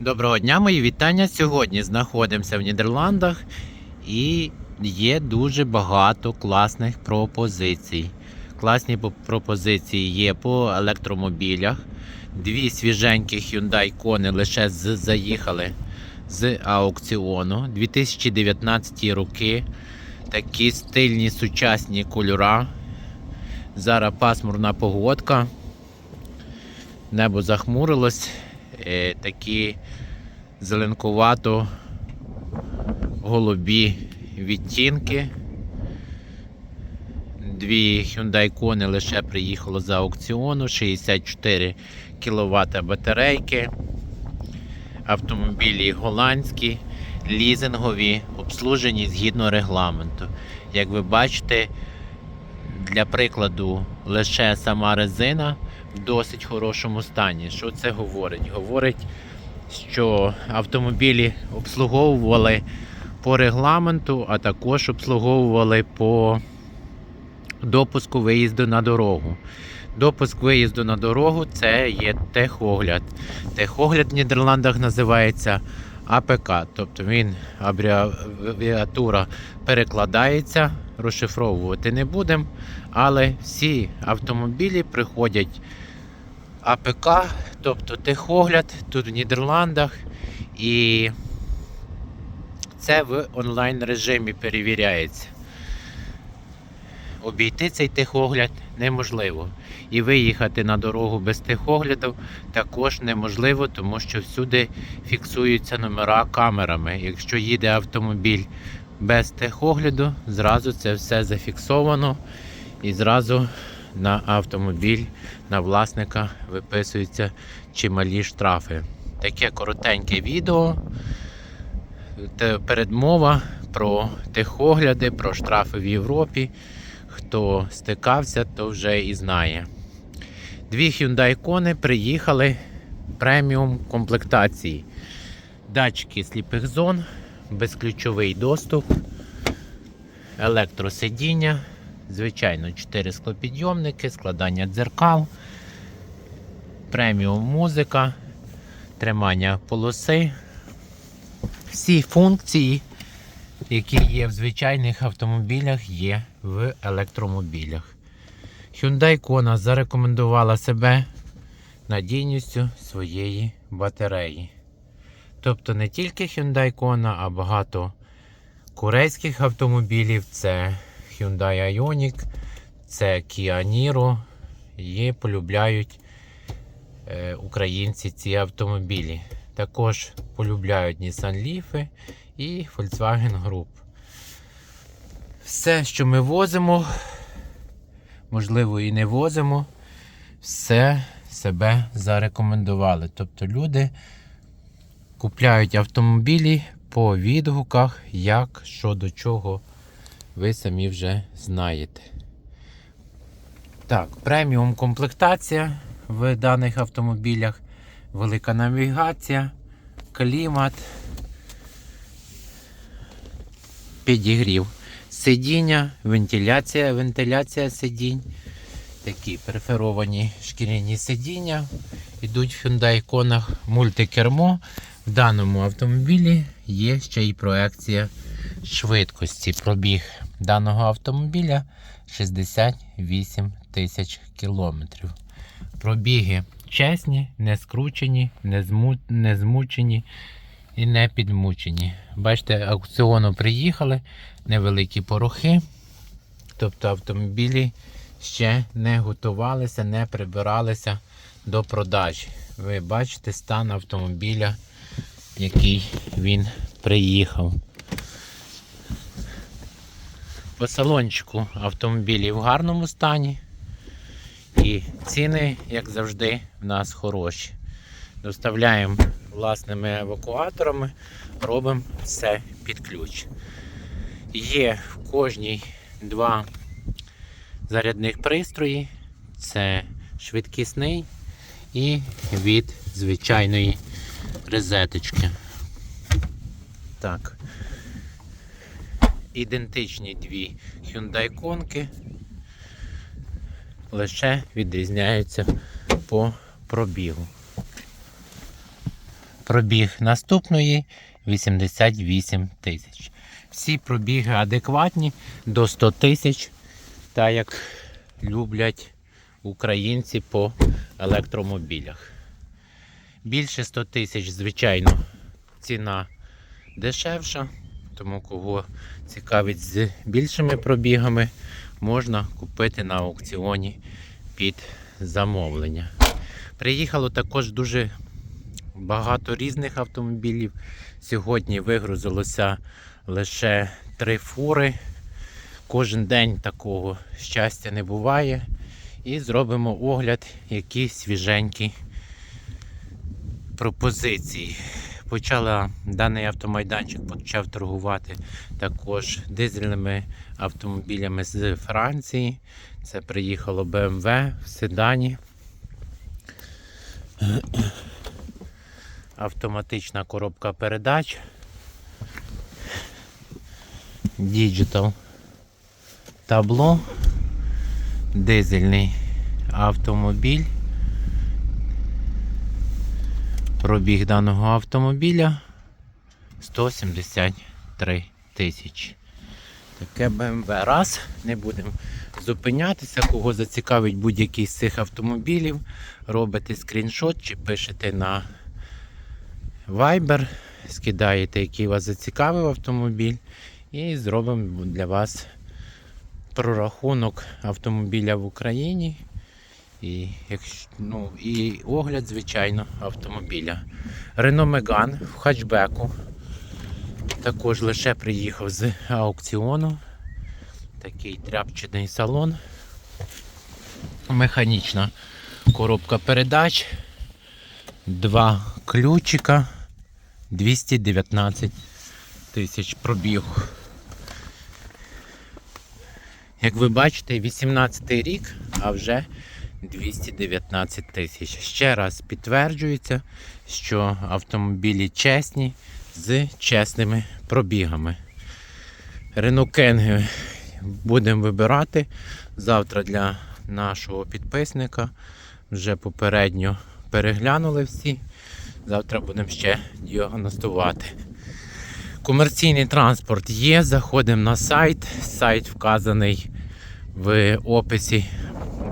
Доброго дня, мої вітання. Сьогодні знаходимося в Нідерландах і є дуже багато класних пропозицій. Класні пропозиції є по електромобілях. Дві свіженькі Hyundai Kona лише заїхали з аукціону. 2019 роки. Такі стильні сучасні кольора. Зараз пасмурна погодка. Небо захмурилось. Е, такі зеленкувато голубі відтінки. Дві Hyundai Kona лише приїхало з аукціону, 64 кВт батарейки. Автомобілі голландські, лізингові, обслужені згідно регламенту. Як ви бачите, для прикладу, лише сама резина досить хорошому стані. Що це говорить? Говорить, що автомобілі обслуговували по регламенту, а також обслуговували по допуску виїзду на дорогу. Допуск виїзду на дорогу це є техогляд. Техогляд в Нідерландах називається АПК, тобто він абревіатура перекладається, розшифровувати не будемо, але всі автомобілі приходять АПК, тобто техогляд тут в Нідерландах, і це в онлайн режимі перевіряється. Обійти цей техогляд неможливо. І виїхати на дорогу без техогляду також неможливо, тому що всюди фіксуються номера камерами. Якщо їде автомобіль без техогляду, зразу це все зафіксовано і зразу на автомобіль, на власника виписуються чималі штрафи. Таке коротеньке відео. Передмова про техогляди, про штрафи в Європі. Хто стикався, то вже і знає. Дві Hyundai Kona приїхали преміум комплектації. Датчики сліпих зон, безключовий доступ, електросидіння, звичайно, 4 склопідйомники, складання дзеркал, преміум музика, тримання полоси. Всі функції, які є в звичайних автомобілях, є в електромобілях. Hyundai Kona зарекомендувала себе надійністю своєї батареї. Тобто не тільки Hyundai Kona, а багато корейських автомобілів. Це Hyundai Ioniq, це Kia Niro. І полюбляють е, українці ці автомобілі. Також полюбляють Nissan Leaf і Volkswagen Group. Все, що ми возимо, можливо, і не возимо, все себе зарекомендували. Тобто люди купляють автомобілі по відгуках, як, що до чого, ви самі вже знаєте. Так, преміум комплектація в даних автомобілях, велика навігація, клімат, підігрів сидіння, вентиляція, вентиляція сидінь. Такі перферовані шкіряні сидіння. Йдуть в Hyundai Kona мультикермо. В даному автомобілі є ще й проекція швидкості. Пробіг даного автомобіля 68 тисяч кілометрів. Пробіги чесні, не скручені, не, зму... не змучені і не підмучені. Бачите, аукціону приїхали, невеликі порохи. Тобто автомобілі ще не готувалися, не прибиралися до продажі. Ви бачите стан автомобіля, який він приїхав. По салончику автомобілі в гарному стані. І ціни, як завжди, в нас хороші. Доставляємо власними евакуаторами, робимо все під ключ. Є в кожній два зарядних пристрої. Це швидкісний і від звичайної розеточки. Так. Ідентичні дві Hyundai Конки. Лише відрізняються по пробігу. Пробіг наступної 88 тисяч. Всі пробіги адекватні до 100 тисяч, так як люблять українці по електромобілях. Більше 100 тисяч, звичайно, ціна дешевша, тому кого цікавить з більшими пробігами, можна купити на аукціоні під замовлення. Приїхало також дуже багато різних автомобілів. Сьогодні вигрузилося лише три фури. Кожен день такого щастя не буває. І зробимо огляд, які свіженькі пропозиції. Почала даний автомайданчик почав торгувати також дизельними автомобілями з Франції. Це приїхало BMW в седані. Автоматична коробка передач. Digital табло. Дизельний автомобіль. Пробіг даного автомобіля 173 тисячі. Таке BMW. Раз, не будемо зупинятися, кого зацікавить будь-який з цих автомобілів. Робите скріншот чи пишете на Viber, скидаєте, який вас зацікавив автомобіль, і зробимо для вас прорахунок автомобіля в Україні. І, якщо, ну, і огляд, звичайно, автомобіля. Renault Megane в хатчбеку. Також лише приїхав з аукціону. Такий тряпчений салон. Механічна коробка передач. Два ключика. 219 тисяч пробігу. Як ви бачите, 18 рік, а вже 219 тисяч. Ще раз підтверджується, що автомобілі чесні з чесними пробігами. Kangoo будемо вибирати завтра для нашого підписника. Вже попередньо переглянули всі. Завтра будемо ще діагностувати. Комерційний транспорт є. Заходимо на сайт. Сайт вказаний в описі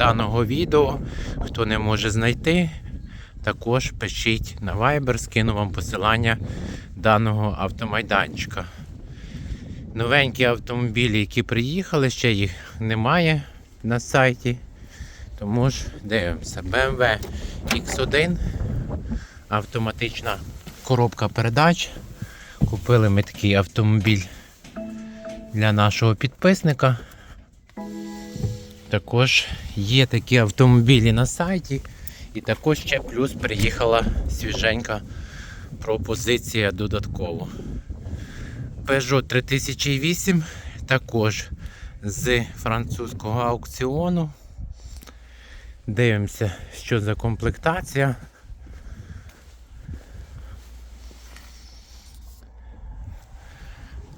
даного відео. Хто не може знайти, також пишіть на Viber, скину вам посилання даного автомайданчика. Новенькі автомобілі, які приїхали, ще їх немає на сайті. Тому ж дивимося. BMW X1, автоматична коробка передач. Купили ми такий автомобіль для нашого підписника. Також є такі автомобілі на сайті. І також ще плюс приїхала свіженька пропозиція додатково. Peugeot 3008 також з французького аукціону. Дивимося, що за комплектація.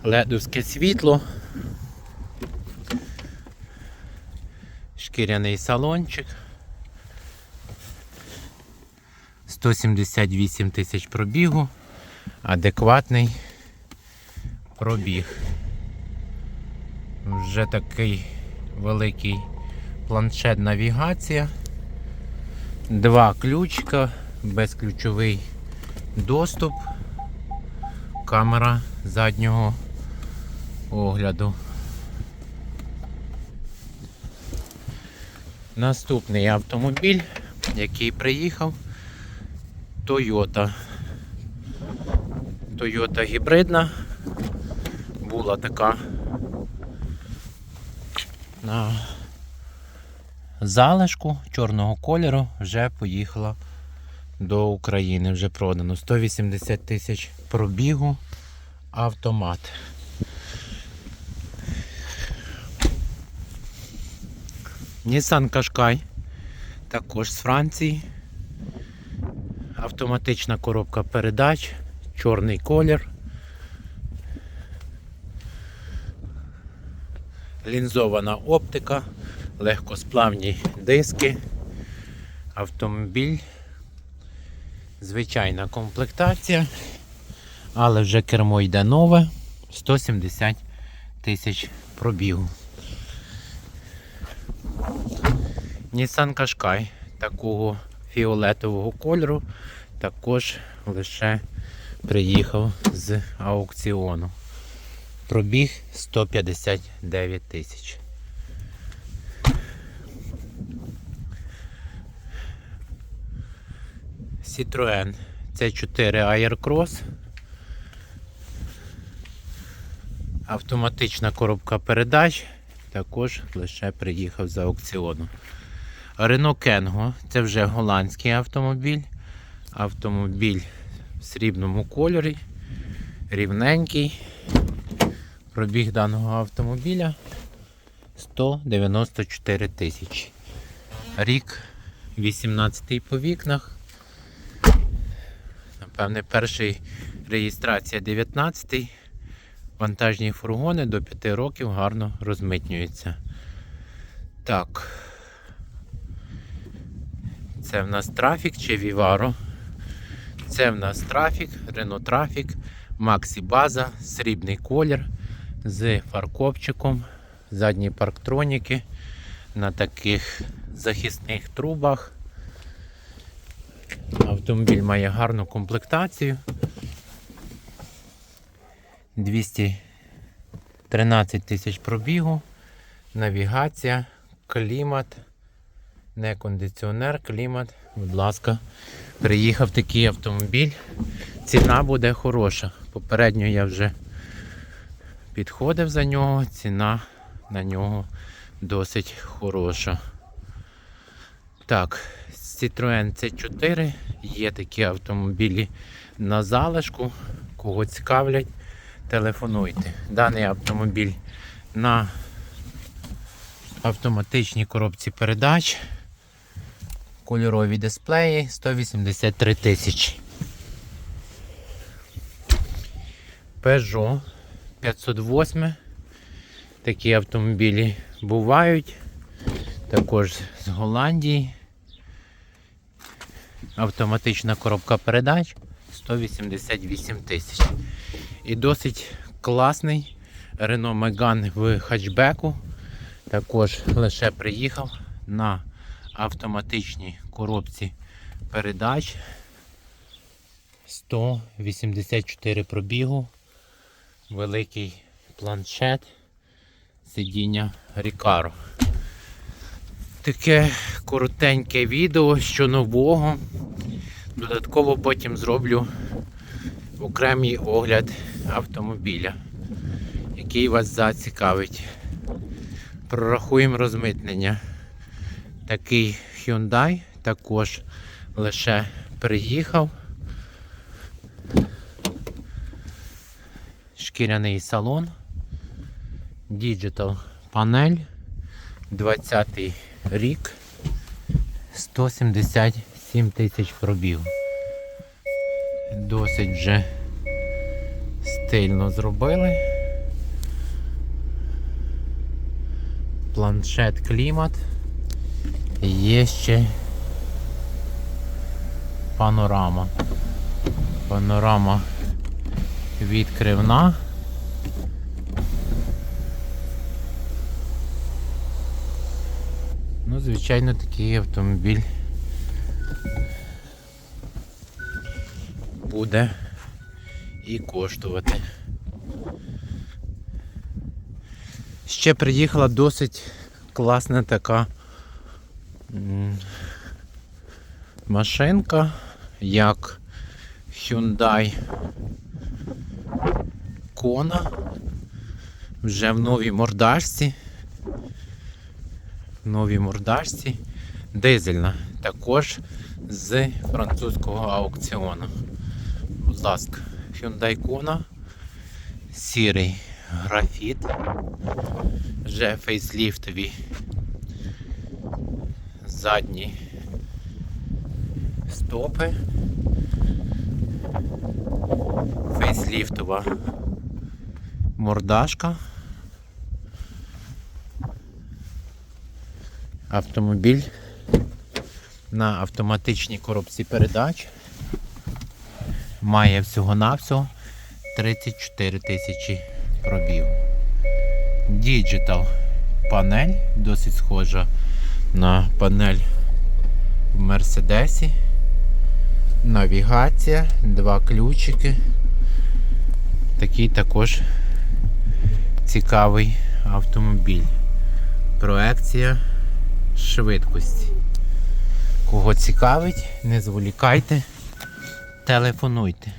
Ледовське світло. Шкіряний салончик. 178 тисяч пробігу. Адекватний пробіг. Вже такий великий планшет навігація. Два ключика, безключовий доступ, камера заднього огляду. Наступний автомобіль, який приїхав, Toyota. Toyota гібридна. Була така на залишку чорного кольору, вже поїхала до України, вже продано. 180 тисяч пробігу автомат. Nissan Qashqai, також з Франції. Автоматична коробка передач, чорний колір. Лінзована оптика, легкосплавні диски. Автомобіль Звичайна комплектація, але вже кермо йде нове. 170 тисяч пробігу. Nissan Qashqai такого фіолетового кольору також лише приїхав з аукціону. Пробіг 159 тисяч. Citroen C4 Aircross. Автоматична коробка передач. Також лише приїхав з аукціону. Renault Kengo це вже голландський автомобіль. Автомобіль в срібному кольорі, рівненький. Пробіг даного автомобіля 194 тисячі. Рік 18 по вікнах. Напевне, перший реєстрація 19. Вантажні фургони до 5 років гарно розмитнюються. Так. Це в нас трафік чи Віваро. Це в нас трафік, Renault Трафік, Максі База, срібний колір з фаркопчиком, задні парктроніки на таких захисних трубах. Автомобіль має гарну комплектацію. 213 тисяч пробігу, навігація, клімат, не кондиціонер, клімат. Будь ласка, приїхав такий автомобіль. Ціна буде хороша. Попередньо я вже підходив за нього, ціна на нього досить хороша. Так, Citroen C4 є такі автомобілі на залишку. Кого цікавлять, телефонуйте. Даний автомобіль на автоматичній коробці передач. Кольорові дисплеї 183 тисячі. Peugeot 508. Такі автомобілі бувають. Також з Голландії. Автоматична коробка передач 188 тисяч. І досить класний Renault Megane в хатчбеку. Також лише приїхав на автоматичній коробці передач 184 пробігу, великий планшет, сидіння Recaro. Таке коротеньке відео, що нового. Додатково потім зроблю окремий огляд автомобіля, який вас зацікавить. Прорахуємо розмитнення. Такий Hyundai також лише приїхав. Шкіряний салон, Digital панель, 20 рік, 177 тисяч пробігу. Досить вже стильно зробили. Планшет клімат. Є ще панорама. Панорама відкривна. Ну, звичайно, такий автомобіль буде і коштувати. Ще приїхала досить класна така машинка, як Hyundai Kona. Вже в новій мордашці. В новій мордашці. Дизельна. Також з французького аукціону. Будь ласка, Hyundai Kona. Сірий графіт. Вже фейсліфтові задні стопи. Фейсліфтова мордашка. Автомобіль на автоматичній коробці передач. Має всього-навсього 34 тисячі пробів. Діджитал панель, досить схожа на панель в Мерседесі. Навігація, два ключики. Такий також цікавий автомобіль. Проекція швидкості. Кого цікавить, не зволікайте, телефонуйте.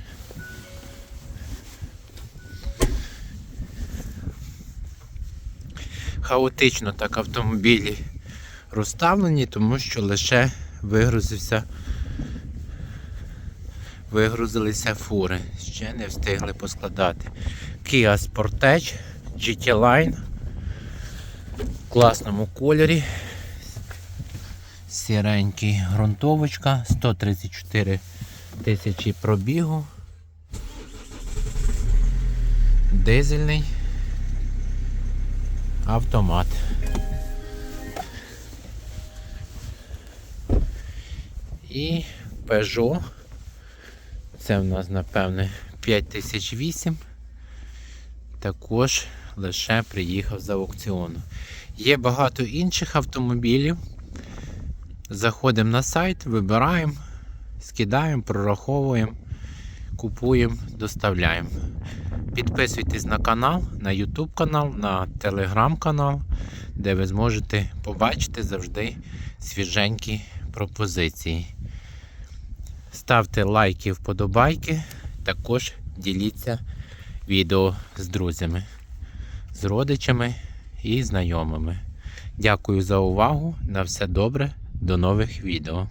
Хаотично так автомобілі розставлені, тому що лише вигрузився, вигрузилися фури. Ще не встигли поскладати. Kia Sportage GT Line в класному кольорі. Сіренький ґрунтовочка, 134 тисячі пробігу. Дизельний автомат. І Peugeot. Це в нас, напевне, 5008. Також лише приїхав з аукціону. Є багато інших автомобілів. Заходимо на сайт, вибираємо, скидаємо, прораховуємо, купуємо, доставляємо. Підписуйтесь на канал, на YouTube канал, на Telegram канал, де ви зможете побачити завжди свіженькі пропозиції. Ставте лайки, вподобайки, також діліться відео з друзями, з родичами і знайомими. Дякую за увагу. На все добре. До нових відео.